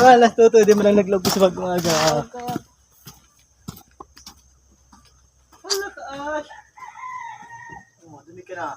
Ah, alas toto, di mo lang naglog sa pag-umaga. Kaya, Hala ka, Ash. Oh, dumi ka na.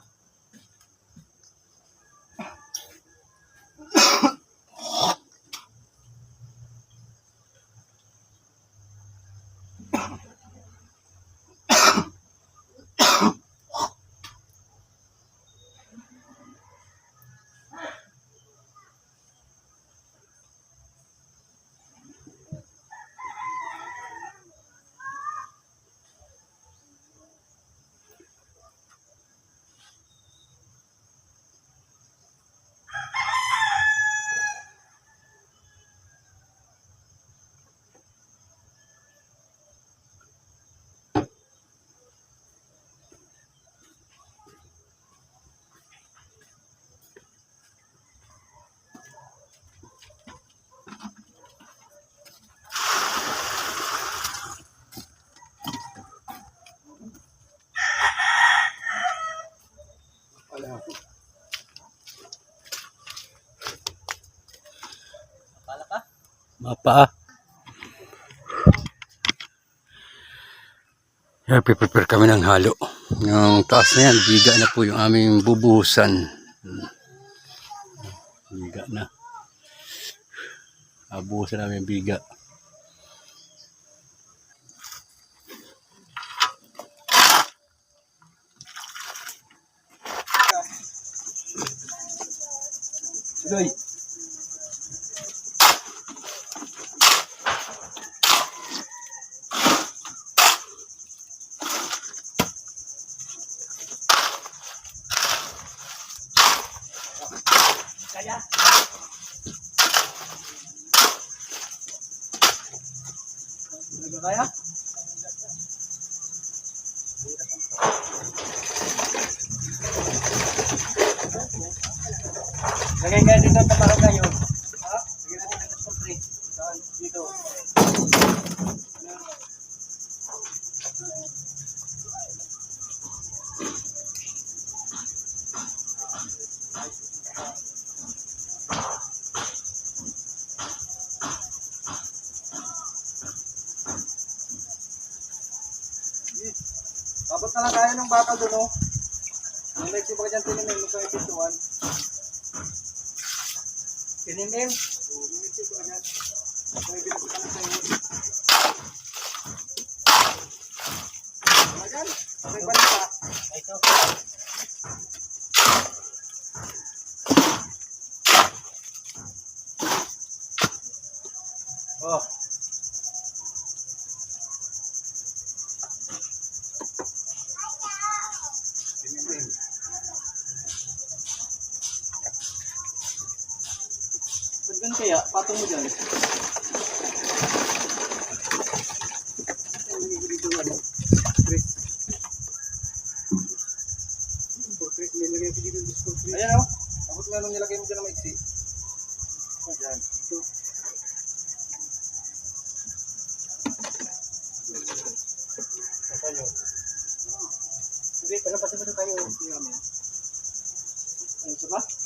Mapa. Yeah, prepare kami ng halo. Yung taas na yan, biga na po yung aming bubuhusan. Biga na. Abuhusan namin biga. Goy. Lagay ka dito sa parang kayo. Ha? Lagay natin dito sa tree. Saan? Dito. Abot na lang tayo ng bata doon, oh. Ang may sipa ka dyan tinimin mo sa epituan. Tinimin. Oo, may sipa ka dyan. May binasa ka na sa iyo. Ayan, may balita. Oh. Ba't kaya? Patong mo dyan. Ayan o. Abot mo nung nilagay mo dyan na maiksi. Ayan. Ito. Tayo. Sige, palapasin mo na tayo. Tingnan mo. Ano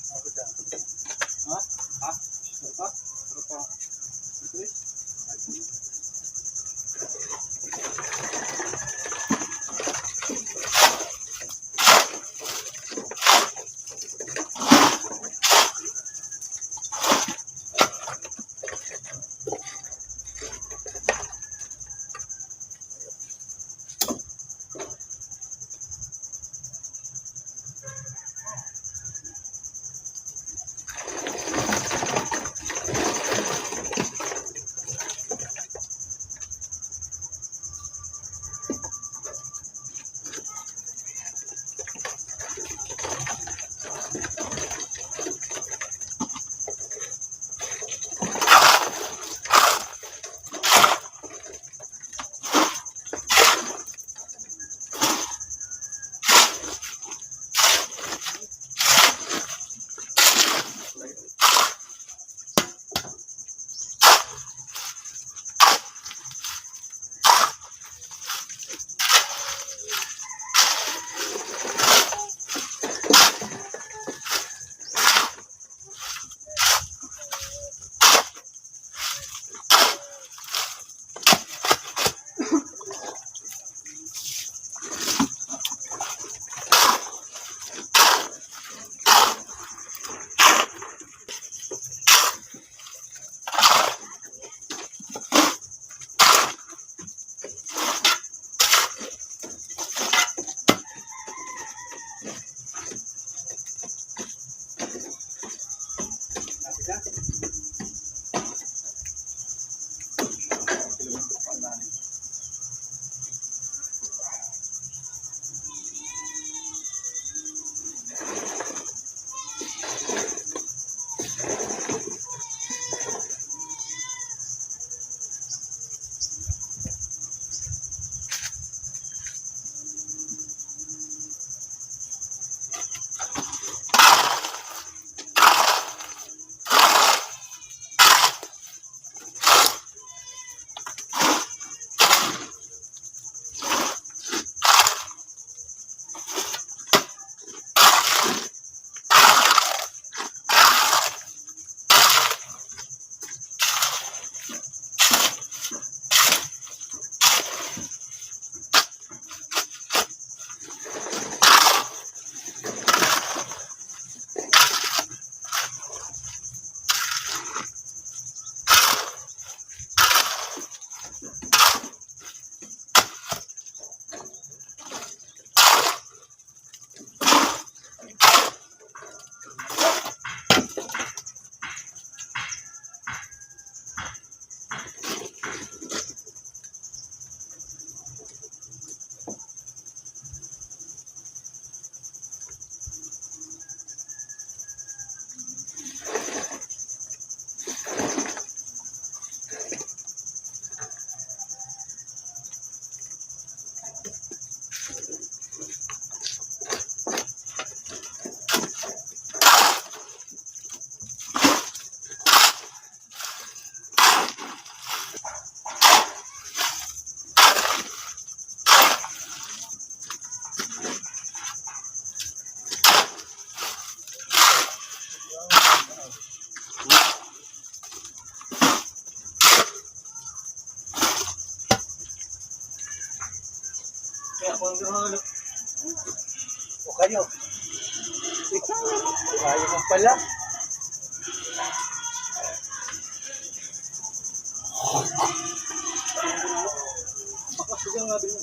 nga din.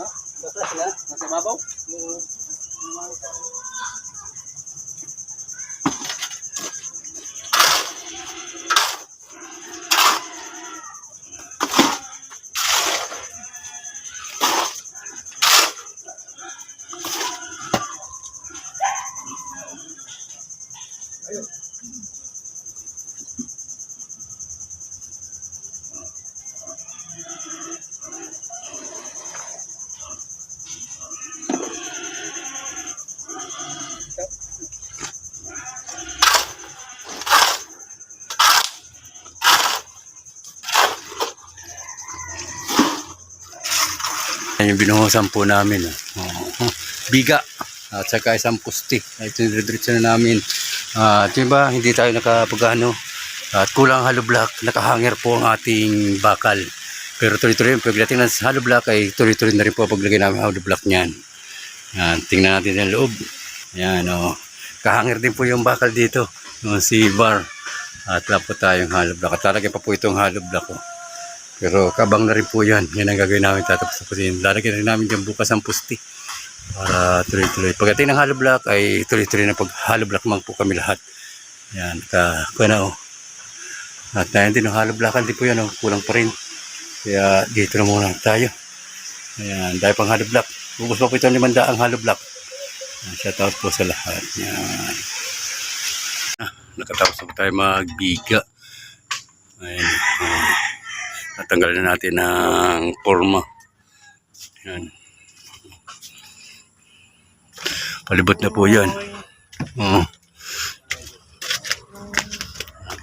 Ha? Bakas sila? Nasa babaw? Oo. Yan yung binuhusan po namin. Oh. Biga. At saka isang pusti. Ito yung diretso na namin. At yun ba, hindi tayo nakapagano. At kulang hollow block. Nakahanger po ang ating bakal. Pero tuloy-tuloy, pagdating ng hollow block ay tuloy-tuloy na rin po paglagay namin ang hollow block niyan. Yan, tingnan natin yung loob. Yan, oh. Kahanger din po yung bakal dito. No, si bar. At wala po tayong hollow block. At talaga pa po itong hollow block. Oh. Pero kabang na rin po yan. Yan ang gagawin namin tatapos na po din. Lalagyan rin namin dyan bukas ang pusti. Para tuloy-tuloy. Pagdating ng hollow block ay tuloy-tuloy na pag hollow block man po kami lahat. Yan. Ka, kuha na oh. At na din ang hollow block. Hindi po yan oh. Kulang pa rin. Kaya dito na muna tayo. Ayan. Dahil pang hollow block. Bubus pa po ito ang limandaang hollow block. Shout out po sa lahat. Yan. Ah, nakatapos na po tayo magbiga. Ayan. Oh. Natanggal na natin ang forma. Yan. Palibot na po yan. Oo.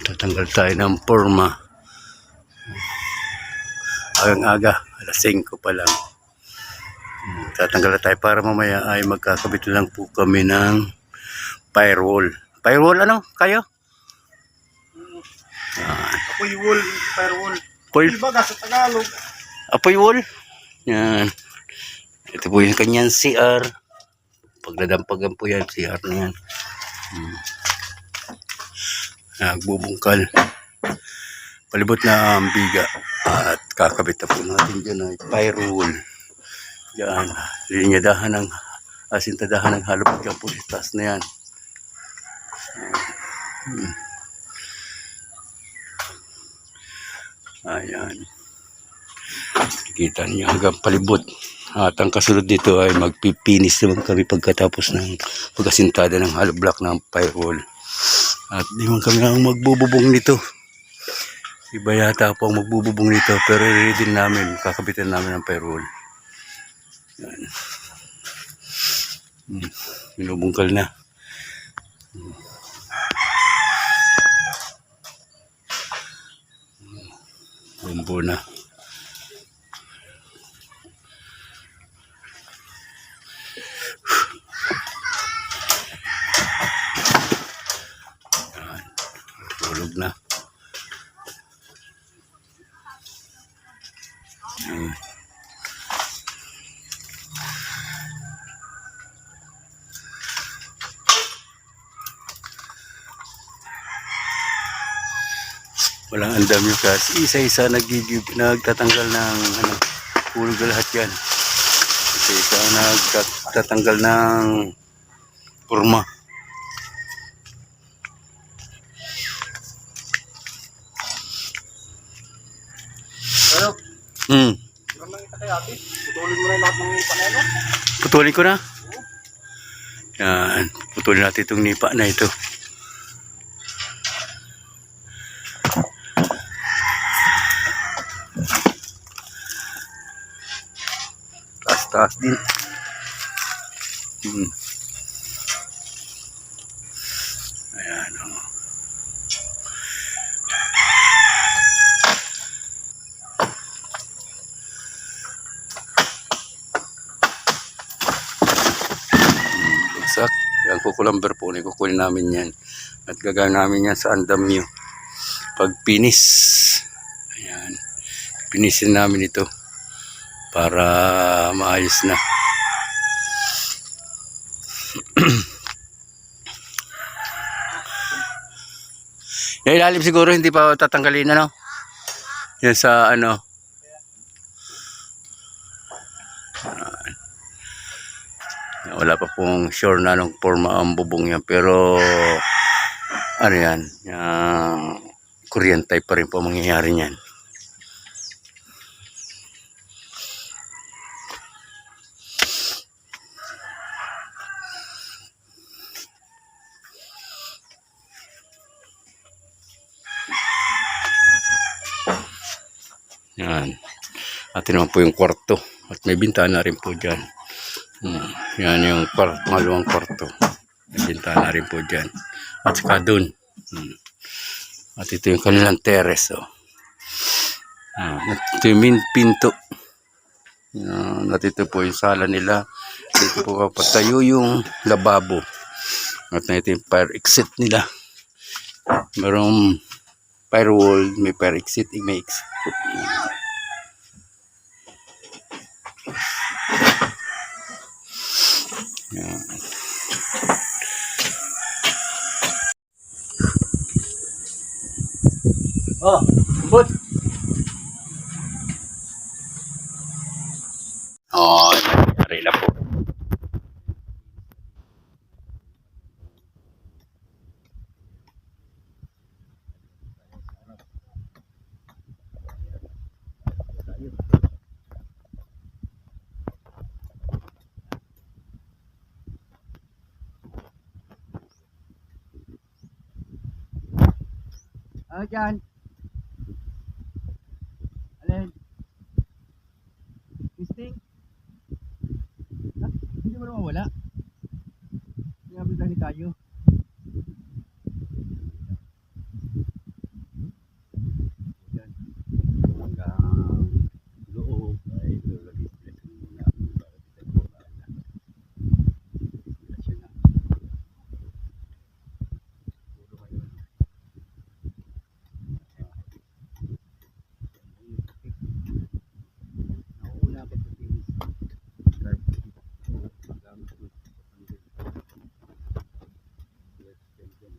Tatanggal tayo ng forma. Agang aga, alas 5 pa lang. Hmm, Tatanggal tayo para mamaya ay magkakabit lang po kami ng firewall. Firewall ano? Kayo? Apoy wool, fire wool. Foil Iba ka sa Tagalog. Apoy wall. Yan. Ito po yung kanyang CR. Pagdadampagan po yan, CR na yan. Hmm. Nagbubungkal. Palibot na ang biga. At kakabit na po natin dyan ay firewall. Yan. Linyadahan ng asintadahan ng halop dyan po taas na yan. Hmm. Ayan. Kita niyo hanggang palibot. At ang kasunod dito ay magpipinis naman kami pagkatapos ng pagkasintada ng hollow block ng firewall. At di man kami ang magbububong nito. Iba yata po ang magbububong nito pero i din namin, kakabitan namin ng firewall. Yan. Hmm. Binubungkal na. Hmm. Bumbo na. Tulog na. Yan. Walang andam yung kasi isa-isa nagigib, nagtatanggal ng ano, hulog na lahat yan. Isa-isa nagtatanggal ng purma. Pero, Hmm. kita kay ate. Putulin mo na lahat ng panelo. Putulin ko na. Yan. Putulin natin itong nipa na ito. number po ni kukunin namin yan. At gagawin namin yan sa andam nyo pag pinis. Ayan. Pinisin namin ito para maayos na. Yung ilalim siguro hindi pa tatanggalin ano? Yan sa ano? Wala pa pong sure na anong forma ang bubong yan. Pero ano yan, Korean type pa rin po ang mangyayari niyan. Yan. At naman po yung kwarto. At may bintana rin po dyan. Hmm. Yan yung kwarto, pangalawang kwarto. Bintana rin po dyan. At saka dun. Hmm. At ito yung kanilang terrace. Oh. Ah, at ito yung pinto. Yan. At ito po yung sala nila. Dito po kapatayo yung lababo. At na ito yung fire exit nila. Merong firewall, may fire exit, may exit. Yan. Oh, but dyan? Alin? Testing? Ha? Hindi mo naman wala. Sinabi lang ni Kayo. Yan. Hanggang loob ay lalagay sila sa muna para kita po na. Sila na. Puro kayo. Nauuna ka sa tinis. Magamit mo sa pandil. Yes, yan, yan.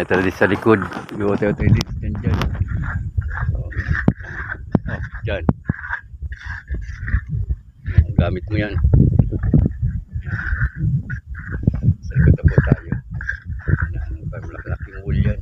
Ay, tara di sa likod. Yung hotel toilet. Yan dyan. Oh, oh dyan. Ang gamit mo yan. Sa likod na po tayo. Ano, ano pa, malaking wool yan.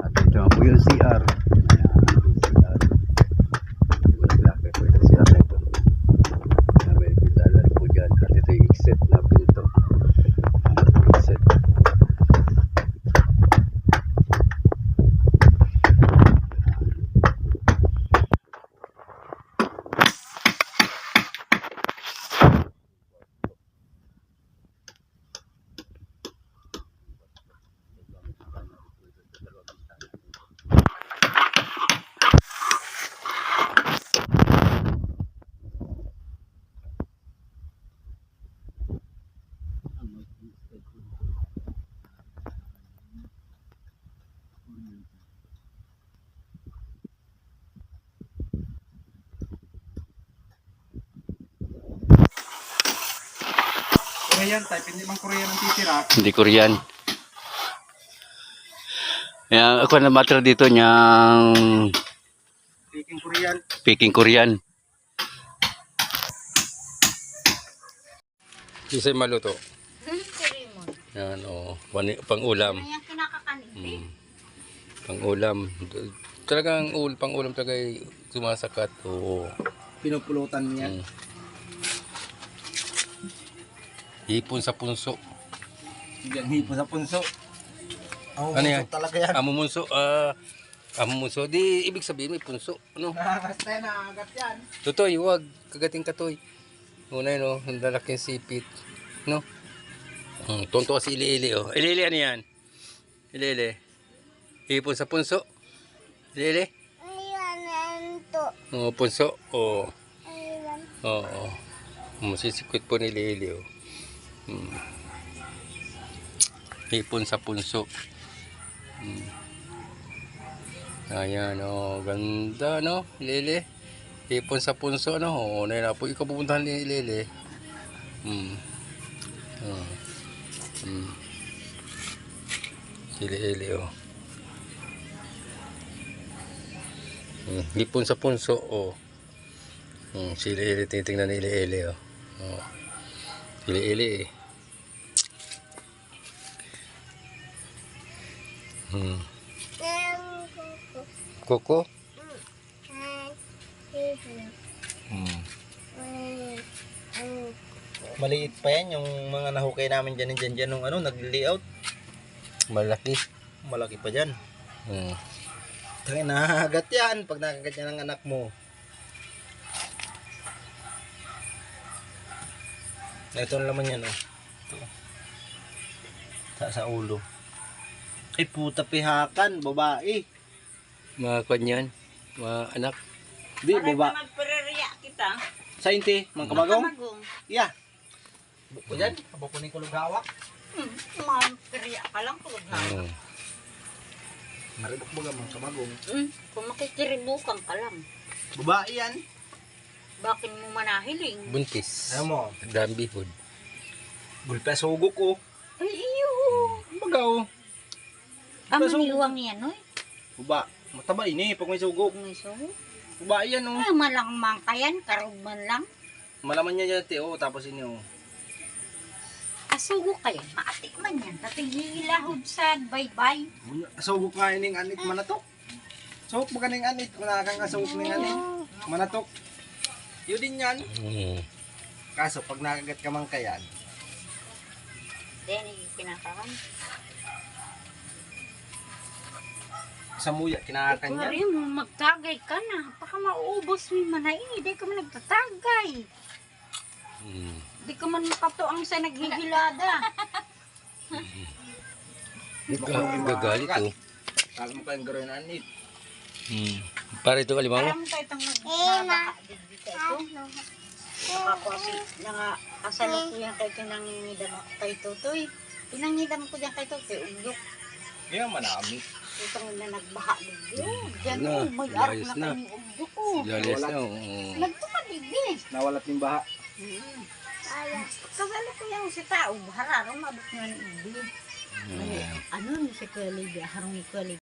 At ito po yung CR. Ayan, yung CR. Malaki po yung CR na ito. Ayan, May pintalan po dyan. At ito yung exit na pinto. Ayan, exit. Korean type, hindi man Korean ang titira. Hindi Korean. Ayan, ako na matira dito niyang Speaking Korean. Peking Korean. Kisay maluto. Lemon. Yan, o. pang ulam. Yung kinakakanin? Mm. Pang ulam. Talagang ul, pang ulam talaga ay sumasakat. Oo. Pinupulutan niya. Mm. Hipon sa punso. Yan, hipo sa punso. Oh, Ano yan? talaga yan. Amo munso, ah, amo munso. Di, ibig sabihin may punso. Ano? Nakakasta yan, nakagat yan. Totoy, huwag. Kagating katoy. Una yun, oh. Ang lalaking sipit. No? Hmm, tonto kasi ili-ili, oh. Ili-ili, ano yan? Ili-ili. Hipon sa punso. Ili-ili. Ayan. Oh, punso. Oh. Ayan. Oo. Oh, Masisikwit po ni Lily, oh. Hmm. Hipon sa punso. Hmm. Ayan, oh. Ganda, no? Lily. Hipon sa punso, no? Oo, na po. Ikaw pupuntahan ni Lily. Hmm. Oh. Hmm. Si Lily, oh. Hmm. Hipon sa punso, oh. Hmm, si Ili titingnan ni Ili oh. oh. Ili Ili eh. Hmm. Koko? Hmm. Maliit pa yan yung mga nahukay namin dyan dyan dyan nung ano, nag-layout. Malaki. Malaki pa dyan. Hmm. Tangin nakagat yan pag nakagat yan ng anak mo. Ito ang laman yan oh. Ito. Sa, sa ulo. Ay puta pihakan, babae. Mga kanyan. Mga anak. Di, baba. Magpereriya kita. Sa inti, mga kamagong. Kamagong. Yeah. Buko dyan, kabukunin ko lugawak. Hmm, magpereriya ka lang tulad na. Hmm. Maribok baga mga kamagong. Hmm, kung makikiribukan ka lang. Babae yan. Bakit mo manahiling? Buntis. Ayaw mo, Dambihod. gulpa sugok ko. Ay, iyo. Bagaw. Ang Pasok. maniwang yan, oy. Baba, mataba ini pag may sugok. May suho. Babae yan oh. Ay, malang mangkayan, karog man lang. Malaman niya yan, te, oh, tapos ini oh. Asugo kayo, maatik man yan. Tatigilahod sa bye-bye. Sugok nga ining anit manatok. Sugok ba kaning anit? Kung nakakasugok ning anit, manatok. Yun din yan. Hmm. Kaso pag nakagat ka man kayan, Then, kinakakan. sa muya, kinakakan Ikaw yan. rin mo, magtagay ka na. Baka mauubos mo yung manay. Di ka man nagtatagay. Hmm. Di ka man makatuang sa naghihilada. Ga- Gagalit oh. Kala mo kayong gawin anit. Hmm. Para ito kalimaw. Alam tayo itong nagbabaka. Dito ito. Nakakuasi. Nga kasalok ko yan kay kinangingidam ako kay Tutoy. Pinangidam ko dyan kay Tutoy. Ugdok. Yan manami. Itong na nagbaha dito. Diyan Na, oh, may ayos na na. kayong ugdok ko. Jalis na oh. Oo. Nagtumaligdi. Nawalat yung baha. Hmm. Kasalo ko yung si tao. Hararo mabot nga ng ugdok. Hmm. Ano ni si Kuya Lydia? Harong ni Kuya.